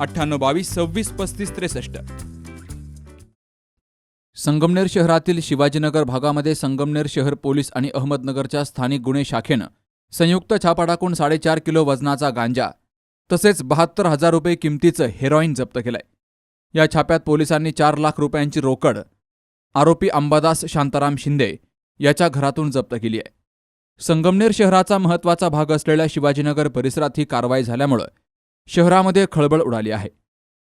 अठ्ठ्याण्णव बावीस सव्वीस पस्तीस त्रेसष्ट. संगमनेर शहरातील शिवाजीनगर भागामध्ये संगमनेर शहर पोलीस आणि अहमदनगरच्या स्थानिक गुन्हे शाखेनं संयुक्त छापा टाकून साडेचार किलो वजनाचा गांजा तसेच बहात्तर हजार रुपये किमतीचं हेरॉईन जप्त केलंय. या छाप्यात पोलिसांनी चार लाख रुपयांची रोकड आरोपी अंबादास शांताराम शिंदे याच्या घरातून जप्त केली आहे संगमनेर शहराचा महत्त्वाचा भाग असलेल्या शिवाजीनगर परिसरात ही कारवाई झाल्यामुळं शहरामध्ये खळबळ उडाली आहे.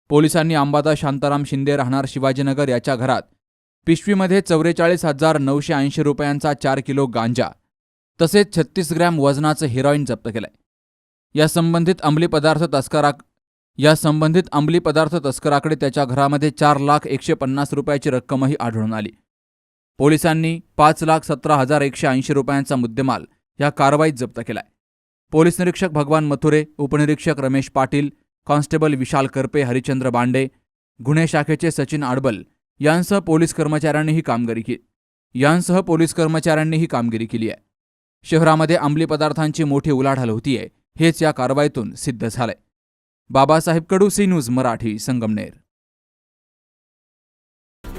पोलिसांनी अंबादास शांताराम शिंदे राहणार शिवाजीनगर याच्या घरात पिशवीमध्ये चौवेचाळीस हजार नऊशे ऐंशी रुपयांचा चार किलो गांजा तसेच छत्तीस ग्रॅम वजनाचं हेरॉईन जप्त केलंय. या संबंधित अंमली पदार्थ तस्करा या संबंधित अंमली पदार्थ तस्कराकडे त्याच्या घरामध्ये चार लाख एकशे पन्नास रुपयाची रक्कमही आढळून आली. पोलिसांनी पाच लाख सतरा हजार एकशे ऐंशी रुपयांचा मुद्देमाल या कारवाईत जप्त केलाय. पोलीस निरीक्षक भगवान मथुरे उपनिरीक्षक रमेश पाटील कॉन्स्टेबल विशाल करपे हरिचंद्र बांडे गुन्हे शाखेचे सचिन आडबल यांसह पोलीस कर्मचाऱ्यांनी ही कामगिरी केली यांसह पोलीस कर्मचाऱ्यांनी ही कामगिरी केली आहे. शहरामध्ये अंमली पदार्थांची मोठी उलाढाल होतीये हेच या कारवाईतून सिद्ध झालंय. Babasaheb Kadu C news Marathi Sangamner.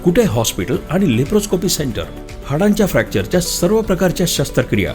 Kute hospital आणि लेप्रोस्कोपी सेंटर? हाडांच्या फ्रॅक्चरच्या सर्व प्रकारच्या शस्त्रक्रिया.